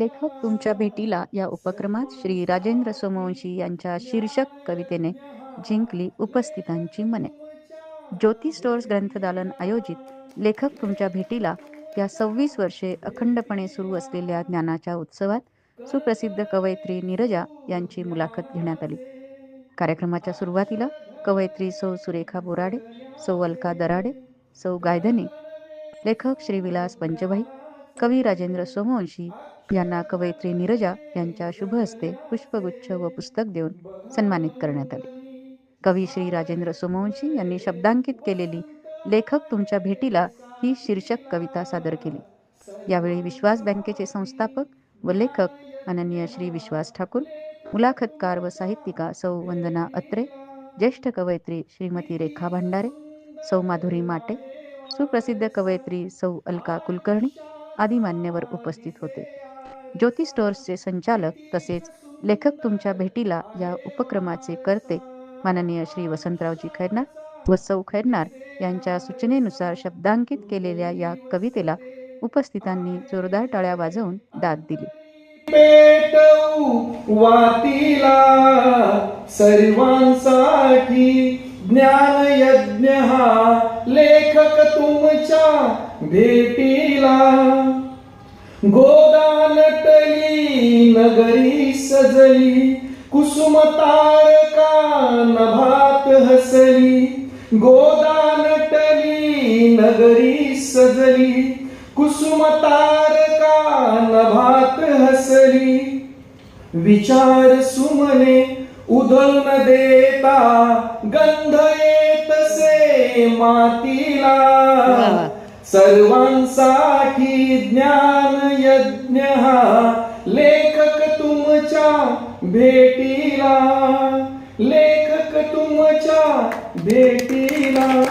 लेखक तुमच्या भेटीला या उपक्रमात श्री राजेंद्र सोमवंशी यांच्या शीर्षक कवितेने जिंकली उपस्थितांची मने. ज्योती स्टोअर्स ग्रंथदालन आयोजित लेखक तुमच्या भेटीला या सव्वीस वर्षे अखंडपणे सुरू असलेल्या ज्ञानाच्या उत्सवात सुप्रसिद्ध कवयित्री नीरजा यांची मुलाखत घेण्यात आली. कार्यक्रमाच्या सुरुवातीला कवयित्री सौ सुरेखा बोराडे सौ अलका दराडे सौ गायधनी लेखक श्रीविलास पंचभाई कवी राजेंद्र सोमवंशी यांना कवयित्री नीरजा यांच्या शुभ हस्ते पुष्पगुच्छ व पुस्तक देऊन सन्मानित करण्यात आले. कवी श्री राजेंद्र सोमवंशी यांनी शब्दांकित केलेली लेखक तुमच्या भेटीला ही शीर्षक कविता सादर केली. यावेळी विश्वास बँकेचे संस्थापक व लेखक अनन्य श्री विश्वास ठाकूर मुलाखतकार व साहित्यिका सौ वंदना अत्रे ज्येष्ठ कवयित्री श्रीमती रेखा भंडारे सौ माधुरी माटे सुप्रसिद्ध कवयित्री सौ अलका कुलकर्णी आदी मान्यवर उपस्थित होते. ज्योती स्टोअर्सचे संचालक तसेच लेखक तुमच्या भेटीला या उपक्रमाचे करते माननीय श्री वसंतरावजी खैरनार व सौ खैरनार यांच्या सूचनेनुसार शब्दांकित केलेल्या या कवितेला उपस्थितांनी जोरदार टाळ्या वाजवून दाद दिली. वातीला सर्वांसाठी ज्ञान यज्ञ हा लेखक तुमच्या गोदान गोदानटली नगरी सजली कुसुम तारका नभात हसली. गोदानटली नगरी सजली कुसुम तारका नभात हसली. विचार सुमने उधळून देता गंध येतसे मातीला. सर्वांसाठी ज्ञान यज्ञ हा. लेखक तुमच्या भेटीला. लेखक तुमच्या भेटीला.